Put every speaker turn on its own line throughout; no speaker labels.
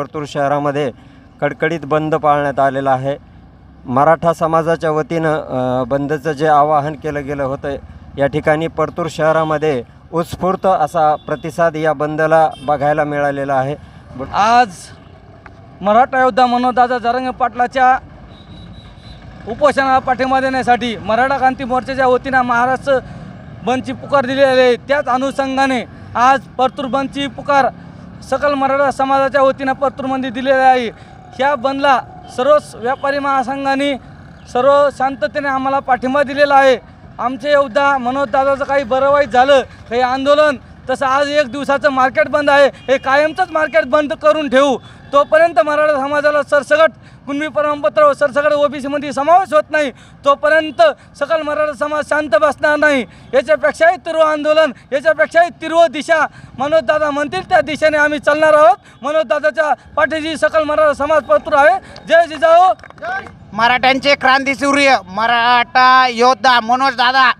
परतूर शहरामध्ये कडकडीत बंद पाळण्यात आलेला आहे. मराठा समाजाच्या वतीनं बंदचं जे आवाहन केलं गेलं होतं या ठिकाणी परतूर शहरामध्ये उत्स्फूर्त असा प्रतिसाद या बंदला बघायला मिळालेला आहे.
आज मराठा योद्धा मनोजदादा जरंग पाटलाच्या उपोषणाला पाठिंबा देण्यासाठी मराठा क्रांती मोर्चाच्या वतीनं महाराष्ट्र बंदची पुकार दिलेली आहे. त्याच अनुषंगाने आज परतूर बंदची पुकार सकल मराठा समाजाच्या वतीनं परतूरमध्ये दिलेली आहे. ह्या बंदला सर्व व्यापारी महासंघाने सर्व शांततेने आम्हाला पाठिंबा दिलेला आहे. आमचे योद्धा मनोजदादाचं काही बरं वाईट झालं काही आंदोलन तसं आज एक दिवसाचं मार्केट बंद आहे. हे कायमचंच मार्केट बंद करून ठेवू. तोपर्यंत मराठा समाजाला सरसकट कुणबी प्रमाणपत्र व बी ओबीसीमध्ये समावेश होत नाही. तोपर्यंत सकल मराठा समाज शांत बसणार नाही. याच्यापेक्षाही तीव्र आंदोलन याच्यापेक्षाही तीव्र दिशा. मनोजदादा म्हणतील त्या दिशेने आम्ही चालणार आहोत. मनोजदादाच्या पाठीशी सकल मराठा समाज पत्र आहे. जय जिजाऊ.
मराठ्यांचे क्रांतीसूर्य मराठा योद्धा मनोजदादा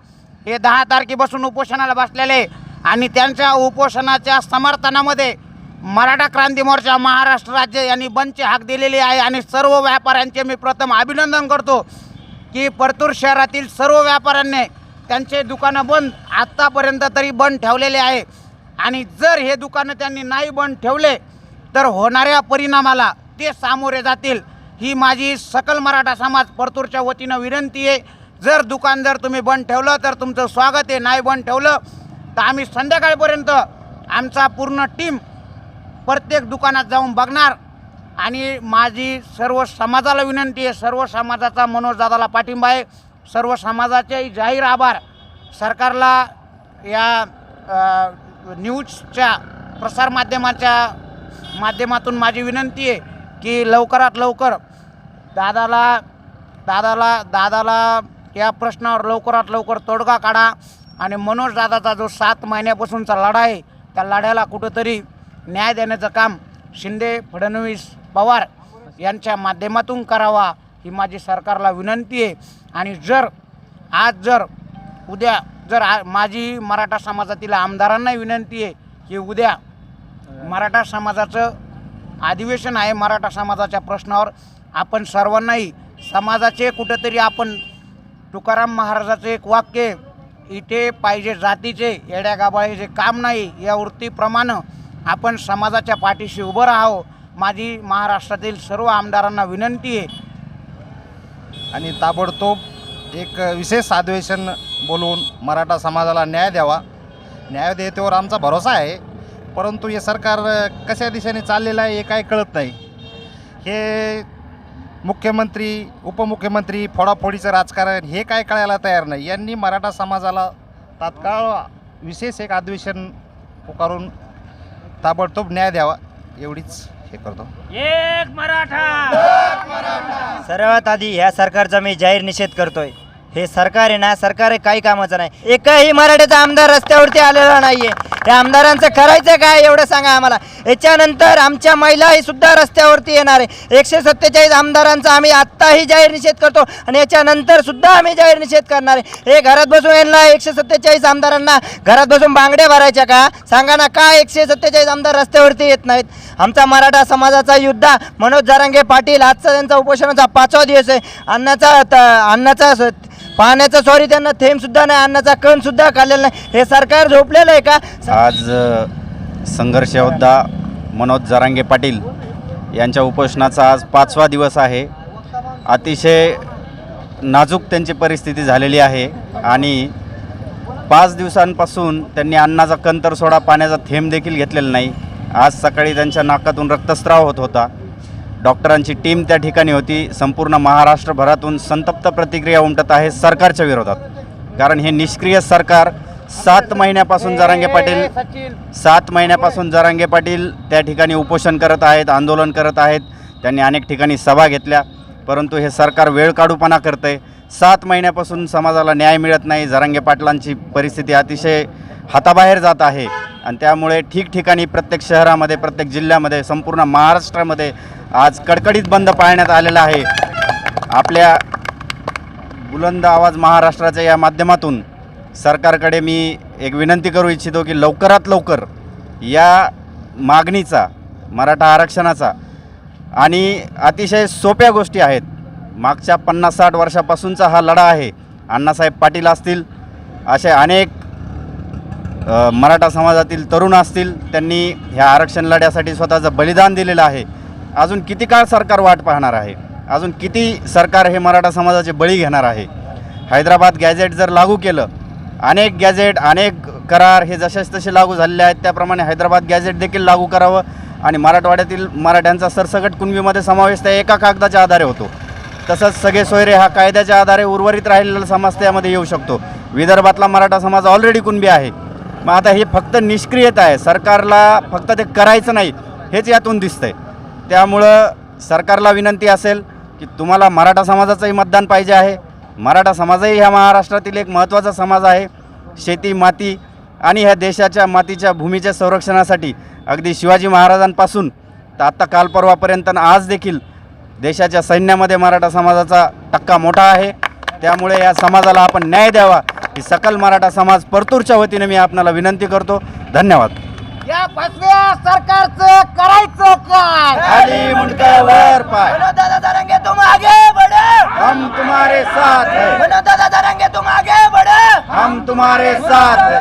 हे दहा तारखेपासून उपोषणाला बसलेले आणि त्यांच्या उपोषणाच्या समर्थनामध्ये मराठा क्रांती मोर्चा महाराष्ट्र राज्य यांनी बंदची हाक दिलेली आहे आणि सर्व व्यापाऱ्यांचे मी प्रथम अभिनंदन करतो की परतूर शहरातील सर्व व्यापाऱ्यांनी त्यांचे दुकानं बंद आत्तापर्यंत तरी बंद ठेवलेले आहे. आणि जर हे दुकानं त्यांनी नाही बंद ठेवले तर होणाऱ्या परिणामाला ते सामोरे जातील. ही माझी सकल मराठा समाज परतूरच्या वतीनं विनंती आहे. जर दुकान जर तुम्ही बंद ठेवलं तर तुमचं स्वागत आहे. नाही बंद ठेवलं तर आम्ही संध्याकाळपर्यंत आमचा पूर्ण टीम प्रत्येक दुकानात जाऊन बघणार. आणि माझी सर्व समाजाला विनंती आहे सर्व समाजाचा मनोजदादाला पाठिंबा आहे. सर्व समाजाचे जाहीर आभार. सरकारला या न्यूजच्या प्रसारमाध्यमाच्या माध्यमातून माझी विनंती आहे की लवकरात लवकर दादाला दादाला दादाला या प्रश्नावर लवकरात लवकर तोडगा काढा. आणि मनोज दादाचा जो सात महिन्यापासूनचा लढा आहे त्या लढ्याला कुठंतरी न्याय देण्याचं काम शिंदे फडणवीस पवार यांच्या माध्यमातून करावा ही माझी सरकारला विनंती आहे. आणि जर आज जर उद्या जर आ माझी मराठा समाजातील आमदारांना विनंती आहे की उद्या मराठा समाजाचं अधिवेशन आहे मराठा समाजाच्या प्रश्नावर आपण सर्वांनाही समाजाचे कुठंतरी आपण तुकाराम महाराजाचं एक वाक्य इथे पाहिजे जातीचे येड्या जे काम नाही या वृत्तीप्रमाणे आपण समाजाच्या पाठीशी उभं राहावं. माझी महाराष्ट्रातील सर्व आमदारांना विनंती आहे.
आणि ताबडतोब एक विशेष अधिवेशन बोलवून मराठा समाजाला न्याय द्यावा. न्याय देतेवर आमचा भरोसा आहे. परंतु हे सरकार कशा दिशेने चाललेलं आहे हे काय कळत नाही. हे मुख्यमंत्री उपमुख्यमंत्री फोडाफोडीचं राजकारण हे काय कळायला तयार नाही. यांनी मराठा समाजाला तात्काळ विशेष एक अधिवेशन पुकारून ताबडतोब न्याय द्यावा एवढीच हे करतो.
सर्वात आधी ह्या सरकारचा मी जाहीर निषेध करतोय. हे सरकार आहे ना सरकार आहे काही कामाचं नाही. एकही मराठीचा आमदार रस्त्यावरती आलेला नाहीये. या आमदारांचं करायचं काय एवढं सांगा आम्हाला. याच्यानंतर आमच्या महिलाही सुद्धा रस्त्यावरती येणार आहे. एकशे सत्तेचाळीस आमदारांचा आम्ही आत्ताही जाहीर निषेध करतो आणि याच्यानंतर सुद्धा आम्ही जाहीर निषेध करणार आहे. हे घरात बसून यांना एकशे सत्तेचाळीस आमदारांना? घरात बसून बांगड्या भरायच्या का? सांगा ना का एकशे सत्तेचाळीस आमदार रस्त्यावरती येत नाहीत? आमचा मराठा समाजाचा युद्धा मनोज जारांगे पाटील आजचा त्यांचा उपोषणाचा पाचवा दिवस आहे. अन्नाचा त- अन्नाचा पाण्याचा सॉरी त्यांना थेंब सुद्धा नाही अन्नाचा कण सुद्धा खाल्लेला नाही. हे सरकार झोपलेलं आहे का?
आज संघर्ष योद्धा मनोज जरांगे पाटील यांच्या उपोषणाचा आज पाचवा दिवस आहे. अतिशय नाजूक त्यांची परिस्थिती झालेली आहे आणि पाच दिवसांपासून त्यांनी अन्नाचा कंतर सोडा पाण्याचा थेंब देखील घेतलेला नाही. आज सकाळी त्यांच्या नाकातून रक्तस्राव होत होता. डॉक्टरांची टीम त्या ठिकाणी होती. संपूर्ण महाराष्ट्रभरातून संतप्त प्रतिक्रिया उमटत आहे सरकारच्या विरोधात. कारण हे निष्क्रिय सरकार सात महिन्यापासून जरांगे पाटील सात महिन्यापासून जरांगे पाटील त्या ठिकाणी उपोषण करत आहेत आंदोलन करत आहेत. त्यांनी अनेक ठिकाणी सभा घेतल्या. परंतु हे सरकार वेळ काढूपणा करतं आहे सात महिन्यापासून समाजाला न्याय मिळत नाही. जरांगे पाटलांची परिस्थिती अतिशय हाताबाहेर जात आहे. आणि त्यामुळे ठिकठिकाणी प्रत्येक शहरामध्ये प्रत्येक जिल्ह्यामध्ये संपूर्ण महाराष्ट्रामध्ये आज कडकडीत बंद पाळण्यात आलेला आहे. आपल्या बुलंद आवाज महाराष्ट्राच्या या माध्यमातून सरकारकडे मी एक विनंती करू इच्छितो की लवकरात लवकर या मागणीचा मराठा आरक्षणाचा आणि अतिशय सोप्या गोष्टी आहेत. मागच्या पन्नास साठ वर्षापासूनचा हा लढा आहे. अण्णासाहेब पाटील असतील असे अनेक मराठा समाजातील तरुण असतील त्यांनी ह्या आरक्षण लढ्यासाठी स्वतःचं बलिदान दिलेलं आहे. अजून किती काळ सरकार वाट पाहणार आहे? अजून किती सरकार हे मराठा समाजाचे बळी घेणार आहे? हैदराबाद गॅझेट जर लागू केलं अनेक गॅझेट अनेक करार हे जसेच तसे लागू झालेले आहेत त्याप्रमाणे हैदराबाद गॅझेट देखील लागू करावं आणि मराठवाड्यातील मराठ्यांचा सरसगट कुणबीमध्ये समावेश त्या एका कागदाच्या आधारे होतो. तसंच सगळे सोयरे हा कायद्याच्या आधारे उर्वरित राहिलेला समाज त्यामध्ये येऊ शकतो. विदर्भातला मराठा समाज ऑलरेडी कुणबी आहे. मग आता हे फक्त निष्क्रियता आहे. सरकारला फक्त ते करायचं नाही हेच यातून दिसतंय. त्यामुळं सरकारला विनंती असेल की तुम्हाला मराठा समाजाचंही मतदान पाहिजे आहे. मराठा समाजही ह्या महाराष्ट्रातील एक महत्त्वाचा समाज आहे. शेती माती आणि ह्या देशाच्या मातीच्या भूमीच्या संरक्षणासाठी अगदी शिवाजी महाराजांपासून तर आत्ता काल परवापर्यंत आज देखील देशाच्या सैन्यामध्ये मराठा समाजाचा टक्का मोठा आहे. त्यामुळे या समाजाला आपण न्याय द्यावा. ही सकल मराठा समाज परतूरच्या वतीने मी आपणाला विनंती करतो. धन्यवाद.
या फसव्या सरकारचं करायचं काय?
खाली मुंडक्यावर पाय.
मनोज दादा जरांगे तुम आगे बढ़ो
हम तुम्हारे साथ हैं.
मनोज दादा जरांगे तुम आगे बढ़ो
हम तुम्हारे साथ हैं.